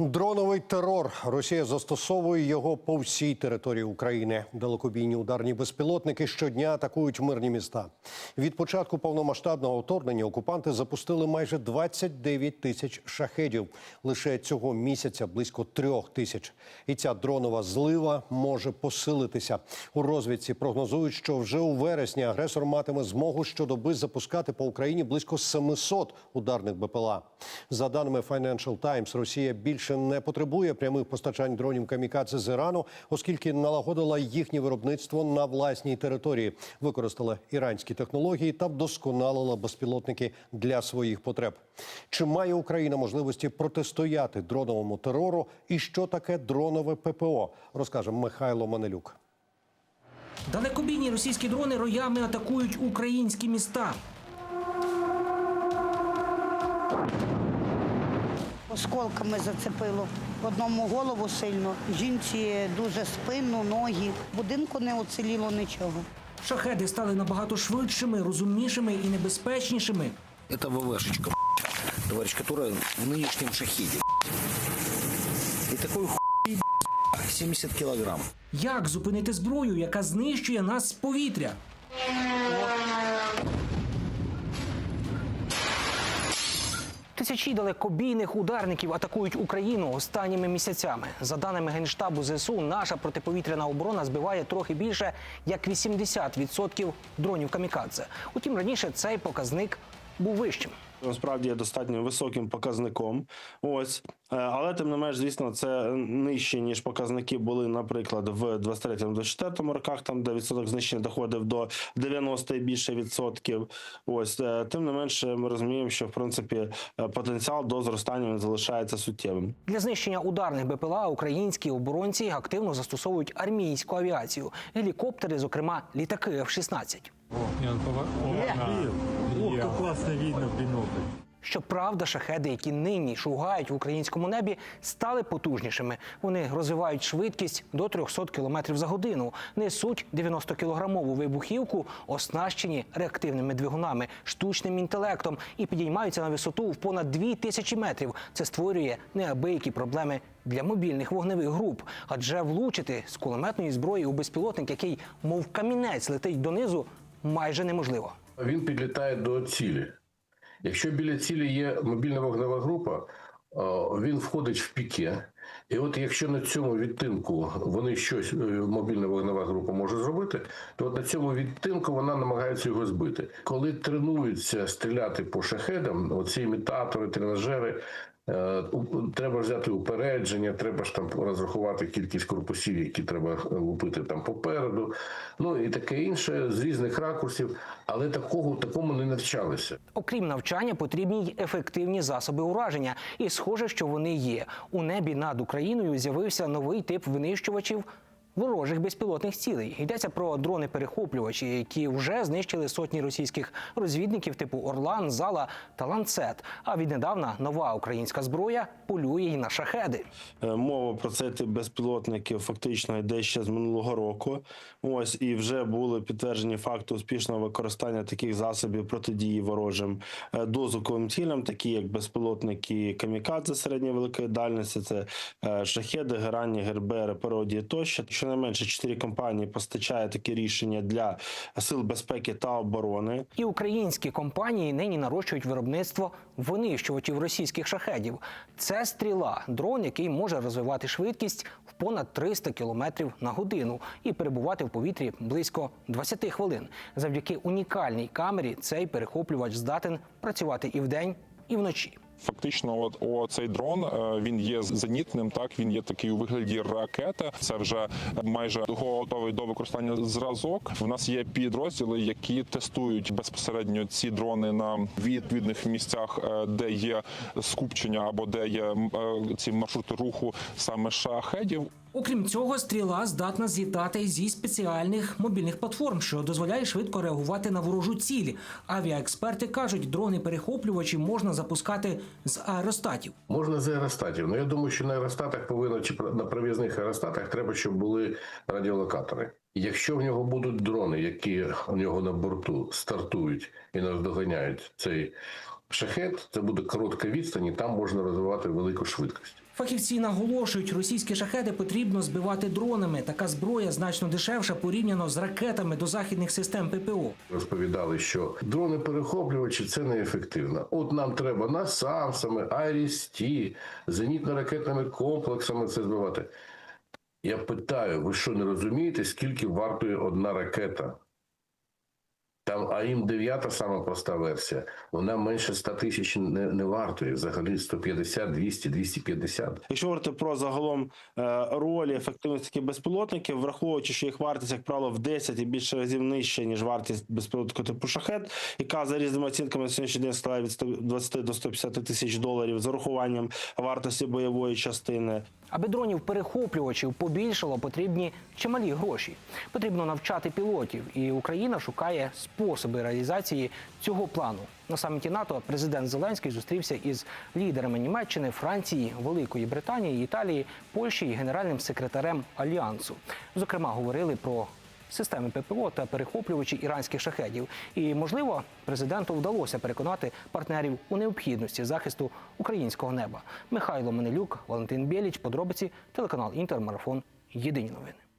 Дроновий терор. Росія застосовує його по всій території України. Далекобійні ударні безпілотники щодня атакують мирні міста. Від початку повномасштабного вторгнення окупанти запустили майже 29 тисяч шахедів. Лише цього місяця близько трьох тисяч. І ця дронова злива може посилитися. У розвідці прогнозують, що вже у вересні агресор матиме змогу щодоби запускати по Україні близько 700 ударних БПЛА. За даними Financial Times, Росія більше не потребує прямих постачань дронів камікадзе з Ірану, оскільки налагодила їхнє виробництво на власній території, використала іранські технології та вдосконалила безпілотники для своїх потреб. Чи має Україна можливості протистояти дроновому терору? І що таке дронове ППО? Розкаже Михайло Манелюк. Далекобійні російські дрони роями атакують українські міста. Осколками зацепило. Одному голову сильно, жінці дуже спину, ноги. Будинку не оціліло нічого. Шахеди стали набагато швидшими, розумнішими і небезпечнішими. Это ВВшечка, товарищ, которая в шахеде. блядь. И такой хуй, блядь, 70 килограмм. Як зупинити зброю, яка знищує нас з повітря? Тисячі далекобійних ударників атакують Україну останніми місяцями. За даними генштабу ЗСУ, наша протиповітряна оборона збиває трохи більше як 80% дронів камікадзе. Утім, раніше цей показник був вищим. Насправді є достатньо високим показником. Ось, Е, але тим не менш, звісно, це нижче ніж показники були, наприклад, в 23-24 роках, там де відсоток знищення доходив до 90 і більше відсотків. Ось е, тим не менше, ми розуміємо, що в принципі е, потенціал до зростання він залишається суттєвим. Для знищення ударних БПЛА українські оборонці активно застосовують армійську авіацію, гелікоптери, зокрема літаки F-16. Ох, как классно видно в бинокль. Щоправда, шахеди, які нині шугають в українському небі, стали потужнішими. Вони розвивають швидкість до 300 км за годину, несуть 90-кілограмову вибухівку, оснащені реактивними двигунами, штучним інтелектом і підіймаються на висоту в понад 2000 метрів. Це створює неабиякі проблеми для мобільних вогневих груп, адже влучити з кулеметної зброї у безпілотник, який мов камінець летить донизу, майже неможливо. Він підлітає до цілі. Якщо біля цілі є мобільна вогнева група, він входить в піке. І от якщо на цьому відтинку вони щось е, мобільна вогнева група може зробити, то от на цьому відтинку вона намагається його збити. Коли тренуються стріляти по шахедам, оці імітатори, тренажери. Е, Треба взяти упередження, треба ж там розрахувати кількість корпусів, які треба лупити там попереду, ну і таке інше з різних ракурсів, але такого такому не навчалися. Окрім навчання, потрібні й ефективні засоби ураження, і схоже, що вони є. У небі над Україною з'явився новий тип винищувачів. Ворожих безпілотних цілей йдеться про дрони-перехоплювачі, які вже знищили сотні російських розвідників типу Орлан, Зала та Ланцет. А віднедавна нова українська зброя полює й на шахеди. Е, Мова про цей тип безпілотників фактично йде ще з минулого року. Ось і вже були підтверджені факти успішного використання таких засобів протидії ворожим е, дозвуковим цілям, такі як безпілотники камікадзе середньої великої дальності, це е, шахеди, герані, гербери, пародії тощо. Щонайменше чотири компанії постачає такі рішення для сил безпеки та оборони. І українські компанії нині нарощують виробництво винищувачів російських шахедів. Це стріла, дрон, який може розвивати швидкість в понад 300 км на годину і перебувати в повітрі близько 20 хвилин. Завдяки унікальній камері цей перехоплювач здатен працювати і вдень, і вночі. Фактично, от о, цей дрон е, він є зенітним. Так він є такий у вигляді ракети. Це вже майже готовий до використання зразок. В нас є підрозділи, які тестують безпосередньо ці дрони на відповідних місцях, е, де є скупчення або де є е, ці маршрути руху саме шахедів. Окрім цього, стріла здатна злітати зі спеціальних мобільних платформ, що дозволяє швидко реагувати на ворожу ціль. Авіаексперти кажуть, дрони-перехоплювачі можна запускати з аеростатів. Можна з аеростатів. Ну я думаю, що на аеростатах повинно чи на прив'язних аеростатах треба, щоб були радіолокатори. Якщо в нього будуть дрони, які у нього на борту стартують і наздоганяють цей шахет, це буде коротка відстань, і там можна розвивати велику швидкість. Фахівці наголошують, російські шахеди потрібно збивати дронами. Така зброя значно дешевша порівняно з ракетами до західних систем ППО. Розповідали, що дрони перехоплювачі це неефективно. От нам треба насамсами, Айріс-Ті, зенітно-ракетними комплексами це збивати. Я питаю, ви що не розумієте, скільки вартує одна ракета? Там АІМ 9 сама проста версія. Вона менше 100 тисяч не, не вартує. Взагалі 150, 200, 250. Якщо говорити про загалом е, ролі ефективності таких безпілотників, враховуючи, що їх вартість, як правило, в 10 і більше разів нижча, ніж вартість безпілотника типу шахет, яка за різними оцінками на сьогоднішній день складає від 120 до 150 тисяч доларів з урахуванням вартості бойової частини. Аби дронів перехоплювачів побільшало, потрібні чималі гроші. Потрібно навчати пілотів, і Україна шукає способи реалізації цього плану. На саміті НАТО президент Зеленський зустрівся із лідерами Німеччини, Франції, Великої Британії, Італії, Польщі і генеральним секретарем альянсу. Зокрема, говорили про системи ППО та перехоплювачі іранських шахедів. І можливо, президенту вдалося переконати партнерів у необхідності захисту українського неба. Михайло Менелюк, Валентин Біліч, подробиці, телеканал Інтермарафон. Єдині новини.